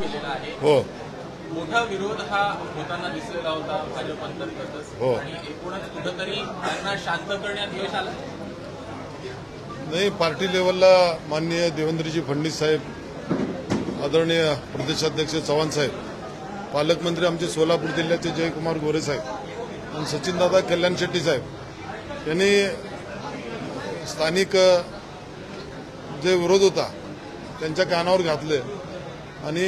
केलेला आहे. हो. मोठा विरोध हा होताना दिसलेला होता हो. आणि एकूणच कुठंतरी त्यांना शांत करण्यात यश आलं. नाही पार्टी लेवलला माननीय देवेंद्रजी फडणवीस साहेब आदरणीय प्रदेशाध्यक्ष चव्हाण साहेब पालकमंत्री आमचे सोलापूर जिल्ह्याचे जयकुमार गोरे साहेब आणि सचिनदादा कल्याण शेट्टी साहेब यांनी स्थानिक जे विरोध होता त्यांच्या कानावर घातले. आणि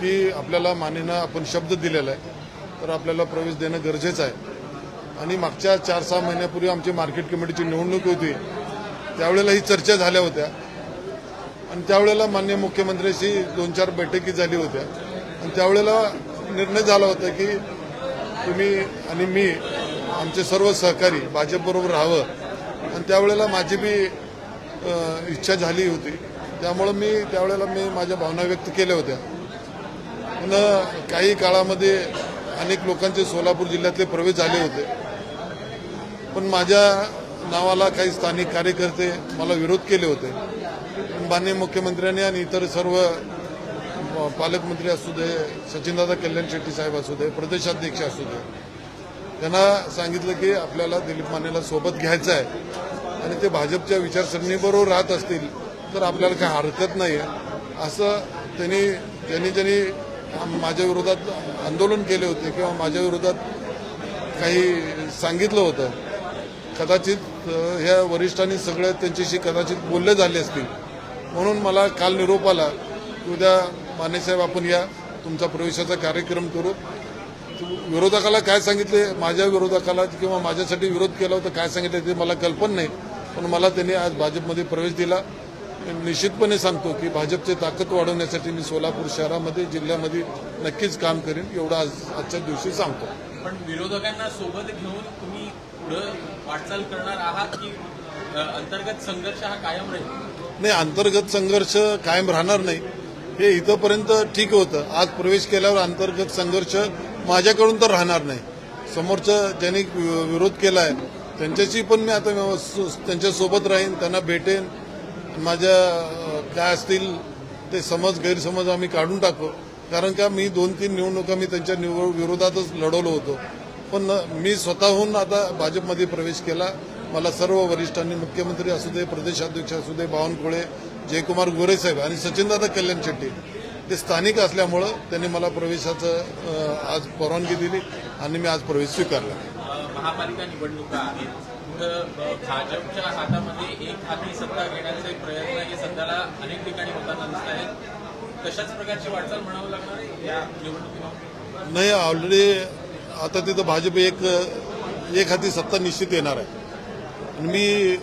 की आपल्याला मानेनं आपण शब्द दिलेला आहे तर आपल्याला प्रवेश देणं गरजेचं आहे. आणि मागच्या चार सहा महिन्यापूर्वी आमची मार्केट कमिटीची निवडणूक होती त्यावेळेला ही चर्चा झाल्या होत्या. आणि त्यावेळेला मान्य मुख्यमंत्र्यांशी दोन चार बैठकी झाली होत्या. आणि त्यावेळेला निर्णय झाला होता की तुम्ही आणि मी आमचे सर्व सहकारी भाजपबरोबर राहावं. आणि त्यावेळेला माझी बी इच्छा झाली होती. त्यामुळं मी त्यावेळेला मी माझ्या भावना व्यक्त केल्या होत्या. पण काही काळामध्ये अनेक लोकांचे सोलापूर जिल्ह्यातले प्रवेश झाले होते. पण माझ्या नावाला काही स्थानिक कार्यकर्ते मला विरोध केले होते. माननीय मुख्यमंत्र्यांनी आणि इतर सर्व पालकमंत्री असू दे सचिनदादा कल्याण शेट्टी साहेब असू दे प्रदेशाध्यक्ष असू दे त्यांना सांगितलं की आपल्याला दिलीप मानेला सोबत घ्यायचं आहे. आणि ते भाजपच्या विचारसरणीबरोबर राहत असतील. तर आपल्याला काही हरकत नाही आहे असं त्यांनी ज्यांनी ज्यांनी माझ्या विरोधात आंदोलन केले होते किंवा माझ्या विरोधात काही सांगितलं होतं कदाचित ह्या वरिष्ठांनी सगळं त्यांच्याशी कदाचित बोलले झाले असतील. म्हणून मला काल निरोप आला की उद्या मानेसाहेब आपण या तुमचा प्रवेशाचा कार्यक्रम करू. विरोधकाला काय सांगितले माझ्या विरोधकाला किंवा माझ्यासाठी विरोध केला होता काय सांगितलं ते मला कल्पना नाही. पण मला त्यांनी आज भाजपमध्ये प्रवेश दिला. निश्चितपणे सांगतो की भाजपची ताकद वाढवण्यासाठी मी सोलापूर शहरामध्ये जिल्ह्यामध्ये नक्कीच काम करेन एवढं आज आजच्या दिवशी सांगतो. पण विरोधकांना सोबत घेऊन तुम्ही पुढं वाटचाल करणार आहात की अंतर्गत संघर्ष हा कायम राहील? नाही अंतर्गत संघर्ष कायम राहणार नाही. हे इथंपर्यंत ठीक होतं. आज प्रवेश केल्यावर अंतर्गत संघर्ष माझ्याकडून तर राहणार नाही. समोरचं ज्यांनी विरोध केला आहे त्यांच्याशी पण मी आता व्यवस्थ- त्यांच्यासोबत राहीन त्यांना भेटेन. माझ्या काय असतील ते समज गैरसमज आम्ही काढून टाकू कारण का मी दोन तीन निवडणुका मी त्यांच्या निवड विरोधातच लढवलो होतो. पण मी स्वतःहून आता भाजपमध्ये प्रवेश केला. मला सर्व वरिष्ठांनी मुख्यमंत्री असू दे प्रदेशाध्यक्ष असू दे बावनकुळे जयकुमार गोरे साहेब आणि सचिनदादा कल्याण शेट्टी ते स्थानिक असल्यामुळं त्यांनी मला प्रवेशाचं आज परवानगी दिली आणि मी आज प्रवेश स्वीकारला. महापालिका निवडणुका आहेत. कुठं भाजपच्या हातामध्ये एक हाती सत्ता घेण्याचे प्रयत्न हे सध्याला अनेक ठिकाणी होताना दिसत आहेत. कशाच प्रकारची वाटचाल म्हणावं लागणार आहे या निवडणुकीला नाही ऑलरेडी आता तिथं भाजप एक एक हाती सत्ता निश्चित येणार आहे. आणि मी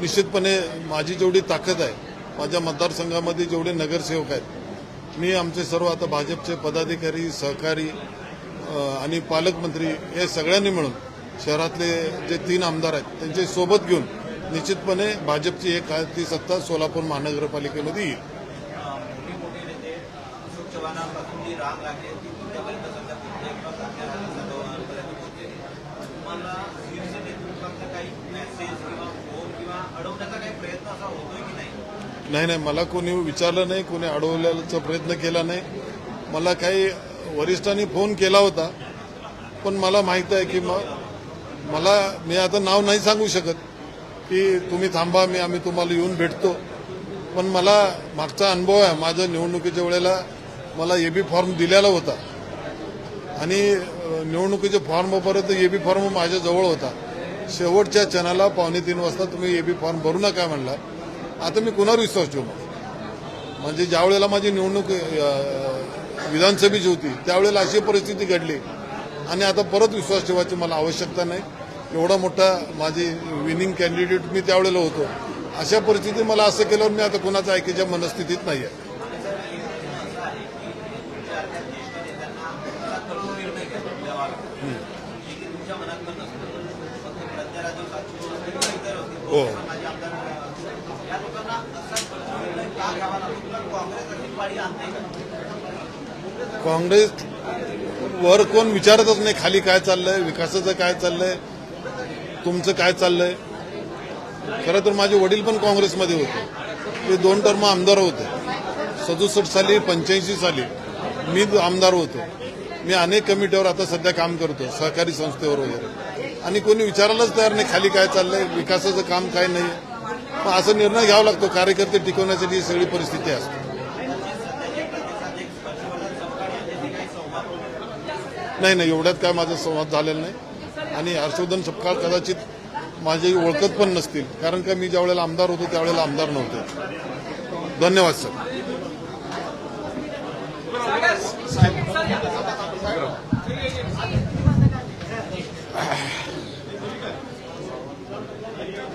निश्चितपणे माझी जेवढी ताकद आहे माझ्या मतदारसंघामध्ये जेवढे नगरसेवक आहेत मी आमचे सर्व आता भाजपचे पदाधिकारी सहकारी आणि पालकमंत्री या सगळ्यांनी मिळून शहरातले जे तीन आमदार आहेत त्यांचे सोबत घेऊन निश्चितपणे भाजपची एक ती सत्ता सोलापूर महानगरपालिकेमध्ये येईल. नाही नाही मला कोणी विचारलं नाही कोणी अडवल्याचा प्रयत्न केला नाही. मला काही वरिष्ठांनी फोन केला होता पण मला माहीत आहे की मग मला मी आता नाव नाही सांगू शकत की तुम्ही थांबा मी आम्ही तुम्हाला येऊन भेटतो. पण मला मागचा अनुभव आहे माझं निवडणुकीच्या वेळेला मला ए बी फॉर्म दिलेला होता. आणि निवडणुकीचे फॉर्म पर्यंत ए बी फॉर्म माझ्याजवळ होता. शेवटच्या क्षणाला पावणे तीन वाजता तुम्ही ए बी फॉर्म भरू नका म्हणला. आता मी कुणावर विश्वास ठेवू? म्हणजे ज्या वेळेला माझी निवडणूक विधानसभेची होती त्यावेळेला अशी परिस्थिती घडली. आणि आता परत विश्वास ठेवायची मला आवश्यकता नाही. एवढा मोठा माझी विनिंग कॅन्डिडेट मी त्यावेळेला होतो. अशा परिस्थितीत मला असं केल्यावर मी आता कुणाचं ऐकायच्या मनस्थितीत नाही आहे हो. काँग्रेस वर कोण विचारतच नाही खाली काय चाललंय विकासाचं काय चाललंय. तुमचं काय चाललंय? खरं तर माझे वडील पण काँग्रेसमध्ये होते. ते दोन टर्म आमदार होते. सदुसष्ट साली पंच्याऐंशी साली मी आमदार होतो. मी अनेक कमिटीवर आता सध्या काम करतो सहकारी संस्थेवर वगैरे. आणि कोणी विचारायलाच तयार नाही खाली काय चाललंय विकासाचं काम काय नाही. मग असं निर्णय घ्यावा लागतो कार्यकर्ते टिकवण्यासाठी ही सगळी परिस्थिती असते. नाही नाही एवढ्यात काय माझा संवाद झालेला नाही. आणि हर्षवर्धन सपकाळ कदाचित माझी ओळखत पण नसतील. कारण का मी ज्या वेळेला आमदार होतो त्यावेळेला आमदार नव्हते. धन्यवाद सर.